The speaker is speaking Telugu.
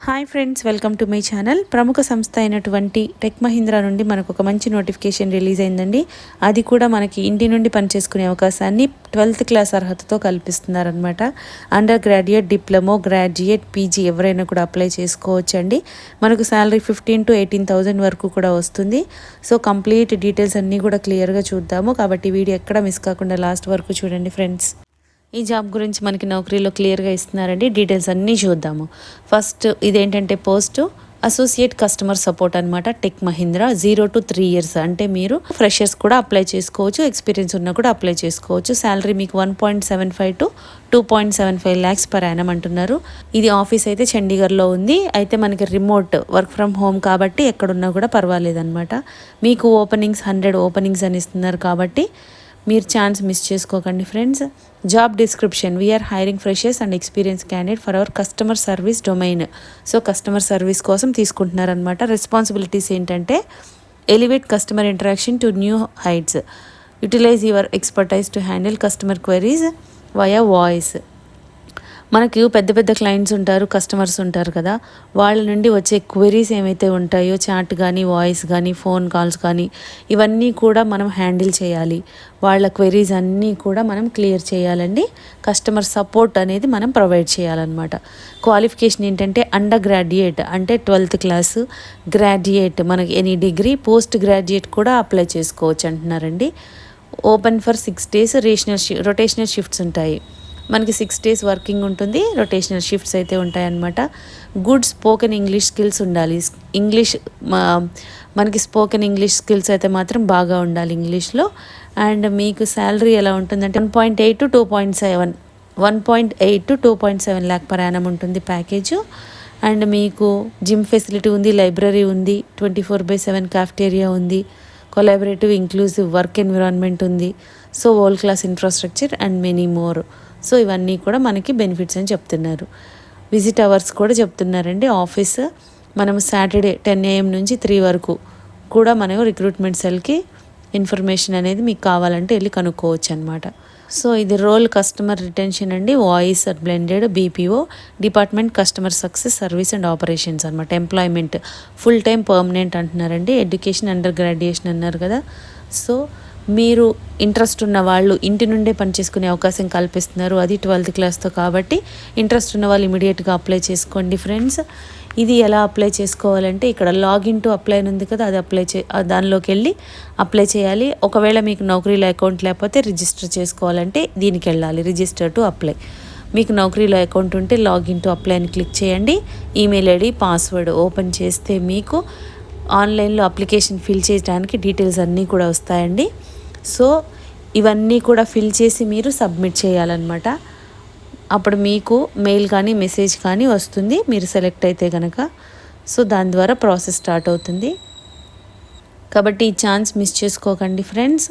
Hi friends welcome to my channel ప్రముఖ సంస్థ అయినటువంటి టెక్ మహీంద్రా నుండి మనకు ఒక మంచి నోటిఫికేషన్ రిలీజ్ అయిందండి. అది కూడా మనకి ఇంటి నుండి పనిచేసుకునే అవకాశాన్ని ట్వెల్త్ క్లాస్ అర్హతతో కల్పిస్తున్నారనమాట under graduate diploma graduate PG ఎవరైనా కూడా అప్లై చేసుకోవచ్చండి. మనకు salary fifteen to eighteen thousand వరకు కూడా వస్తుంది. సో కంప్లీట్ డీటెయిల్స్ అన్నీ కూడా క్లియర్గా చూద్దాము. కాబట్టి వీడియో ఎక్కడ మిస్ కాకుండా లాస్ట్ వరకు చూడండి ఫ్రెండ్స్ ఈ జాబ్ గురించి మనకి నౌకరీలో క్లియర్గా ఇస్తున్నారండి. డీటెయిల్స్ అన్నీ చూద్దాము. ఫస్ట్ ఇదేంటంటే పోస్ట్? అసోసియేట్ కస్టమర్ సపోర్ట్ అనమాట tech Mahindra zero to three years. అంటే మీరు ఫ్రెషర్స్ కూడా అప్లై చేసుకోవచ్చు ఎక్స్పీరియన్స్ ఉన్నా కూడా అప్లై చేసుకోవచ్చు. శాలరీ మీకు one point seven five to two point seven five lakhs per annum అంటున్నారు. ఇది ఆఫీస్ అయితే చండీగఢ్లో ఉంది. అయితే మనకి రిమోట్ వర్క్ ఫ్రమ్ హోమ్ కాబట్టి ఎక్కడున్నా కూడా పర్వాలేదన్నమాట. మీకు ఓపెనింగ్స్ హండ్రెడ్ ఓపెనింగ్స్ అని ఇస్తున్నారు కాబట్టి మీరు ఛాన్స్ మిస్ చేసుకోకండి friends job description we're hiring freshers and experience candidate for our customer service domain so customer service కోసం తీసుకుంటున్నారనమాట రెస్పాన్సిబిలిటీస్ ఏంటంటే elevate customer interaction to new heights utilize your expertise to handle customer queries via voice మనకు పెద్ద పెద్ద క్లయింట్స్ ఉంటారు కస్టమర్స్ ఉంటారు కదా. వాళ్ళ నుండి వచ్చే క్వెరీస్ ఏమైతే ఉంటాయో చాట్ కానీ వాయిస్ కానీ ఫోన్ కాల్స్ కానీ ఇవన్నీ కూడా మనం హ్యాండిల్ చేయాలి. వాళ్ళ క్వెరీస్ అన్నీ కూడా మనం క్లియర్ చేయాలండి. కస్టమర్ సపోర్ట్ అనేది మనం ప్రొవైడ్ చేయాలన్నమాట. క్వాలిఫికేషన్ ఏంటంటే అండర్ గ్రాడ్యుయేట్ అంటే ట్వెల్త్ క్లాస్ గ్రాడ్యుయేట్ మనకి ఎనీ డిగ్రీ పోస్ట్ గ్రాడ్యుయేట్ కూడా అప్లై చేసుకోవచ్చు అంటున్నారండి. Open for six days rational rotational shifts ఉంటాయి. మనకి సిక్స్ డేస్ వర్కింగ్ ఉంటుంది. రొటేషనల్ షిఫ్ట్స్ అయితే ఉంటాయన్నమాట. గుడ్ స్పోకెన్ ఇంగ్లీష్ స్కిల్స్ ఉండాలి. ఇంగ్లీష్ మనకి స్పోకెన్ ఇంగ్లీష్ స్కిల్స్ అయితే మాత్రం బాగా ఉండాలి ఇంగ్లీష్లో అండ్ మీకు శాలరీ ఎలా ఉంటుందంటే one point eight to two point seven one point eight to two point seven lakh ప్రయాణం ఉంటుంది ప్యాకేజు అండ్ మీకు జిమ్ ఫెసిలిటీ ఉంది లైబ్రరీ ఉంది twenty four by seven cafeteria ఉంది కొలాబరేటివ్ ఇంక్లూజివ్ వర్క్ ఎన్విరాన్మెంట్ ఉంది. So world class infrastructure and many more so ఇవన్నీ కూడా మనకి బెనిఫిట్స్ అని చెప్తున్నారు. విజిట్ అవర్స్ కూడా చెప్తున్నారండి. ఆఫీస్ మనం సాటర్డే టెన్ ఏఎం నుంచి త్రీ వరకు కూడా మనం రిక్రూట్మెంట్ సెల్కి ఇన్ఫర్మేషన్ అనేది మీకు కావాలంటే వెళ్ళి కనుక్కోవచ్చు అనమాట సో ఇది రోల్ కస్టమర్ రిటెన్షన్ అండి. Voice blended BPO department customer success service and operations అనమాట ఎంప్లాయ్మెంట్ ఫుల్ టైం పర్మనెంట్ అంటున్నారండి. ఎడ్యుకేషన్ అండర్ గ్రాడ్యుయేషన్ అన్నారు కదా. సో మీరు ఇంట్రెస్ట్ ఉన్న వాళ్ళు ఇంటి నుండే పనిచేసుకునే అవకాశం కల్పిస్తున్నారు. అది ట్వెల్త్ క్లాస్తో కాబట్టి ఇంట్రెస్ట్ ఉన్న వాళ్ళు ఇమీడియట్గా అప్లై చేసుకోండి ఫ్రెండ్స్ ఇది ఎలా అప్లై చేసుకోవాలంటే ఇక్కడ లాగిన్ టు అప్లై ఉంది కదా అది అప్లై చే దానిలోకి వెళ్ళి అప్లై చేయాలి. ఒకవేళ మీకు నౌకరీలో అకౌంట్ లేకపోతే రిజిస్టర్ చేసుకోవాలంటే దీనికి వెళ్ళాలి రిజిస్టర్ టు అప్లై మీకు నౌకరీలో అకౌంట్ ఉంటే లాగిన్ టు అప్లై అని క్లిక్ చేయండి. ఈమెయిల్ ఐడి పాస్వర్డ్ ఓపెన్ చేస్తే మీకు ఆన్లైన్లో అప్లికేషన్ ఫిల్ చేయడానికి డీటెయిల్స్ అన్నీ కూడా వస్తాయండి. సో ఇవన్నీ కూడా ఫిల్ చేసి మీరు సబ్మిట్ చేయాలన్నమాట. అప్పుడు మీకు మెయిల్ కానీ మెసేజ్ కానీ వస్తుంది. మీరు సెలెక్ట్ అయితే కనుక సో దాని ద్వారా ప్రాసెస్ స్టార్ట్ అవుతుంది. కాబట్టి ఈ ఛాన్స్ మిస్ చేసుకోకండి ఫ్రెండ్స్.